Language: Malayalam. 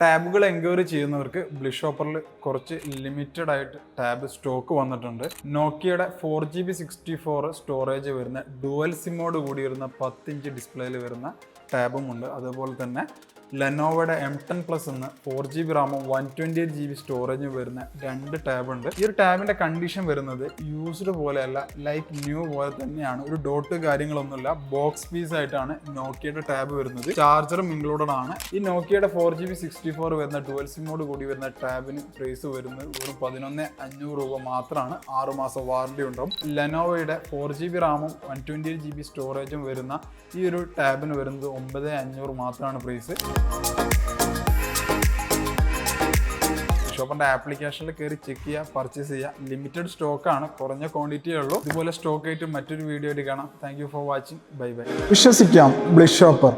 ടാബുകൾ എൻക്വയറി ചെയ്യുന്നവർക്ക് ബ്ലിഷോപ്പറിൽ കുറച്ച് ലിമിറ്റഡ് ആയിട്ട് ടാബ് സ്റ്റോക്ക് വന്നിട്ടുണ്ട്. നോക്കിയുടെ four G B sixty four storage വരുന്ന ഡുവൽ സിമ്മോട് കൂടി വരുന്ന ഇഞ്ച് ഡിസ്പ്ലേയിൽ വരുന്ന ടാബും ഉണ്ട്. അതുപോലെ തന്നെ ലെനോവയുടെ എം ടെൻ പ്ലസ് എന്ന് ഫോർ ജി ബി റാമും one twenty eight G B സ്റ്റോറേജും വരുന്ന രണ്ട് ടാബ് ഉണ്ട്. ഈ ഒരു ടാബിന്റെ കണ്ടീഷൻ വരുന്നത് യൂസ്ഡ് പോലെയല്ല ലൈക്ക് ന്യൂ പോലെ തന്നെയാണ്. ഒരു ഡോട്ട് കാര്യങ്ങളൊന്നുമില്ല ബോക്സ് പീസ് ആയിട്ടാണ് നോക്കിയുടെ ടാബ് വരുന്നത്. ചാർജറും ഇൻക്ലൂഡഡ് ആണ്. ഈ നോക്കിയുടെ four G B sixty four വരുന്ന ഡുവൽ സിമോട് കൂടി വരുന്ന ടാബിന് പ്രൈസ് വരുന്നത് വെറും പതിനൊന്ന് അഞ്ഞൂറ് രൂപ മാത്രമാണ്. ആറുമാസം വാറണ്ടി ഉണ്ടാവും. ലെനോവയുടെ ഫോർ ജി ബി റാമും one twenty eight G B സ്റ്റോറേജും വരുന്ന ഈ ഒരു ടാബിന് വരുന്നത് ഒമ്പത് അഞ്ഞൂറ് മാത്രമാണ് പ്രൈസ് ഷോപ്പിന്റെ ആപ്ലിക്കേഷനിൽ കയറി ചെക്ക് ചെയ്യുക പർച്ചേസ് ചെയ്യുക. ലിമിറ്റഡ് സ്റ്റോക്കാണ് കുറഞ്ഞ ക്വാണ്ടിറ്റിയേ ഉള്ളൂ. ഇതുപോലെ സ്റ്റോക്ക് ആയിട്ട് മറ്റൊരു വീഡിയോ ആയിട്ട് കാണാം. Thank for watching bye bye വിശ്വസിക്കാം ബ്ലിഷ് ഷോപ്പർ.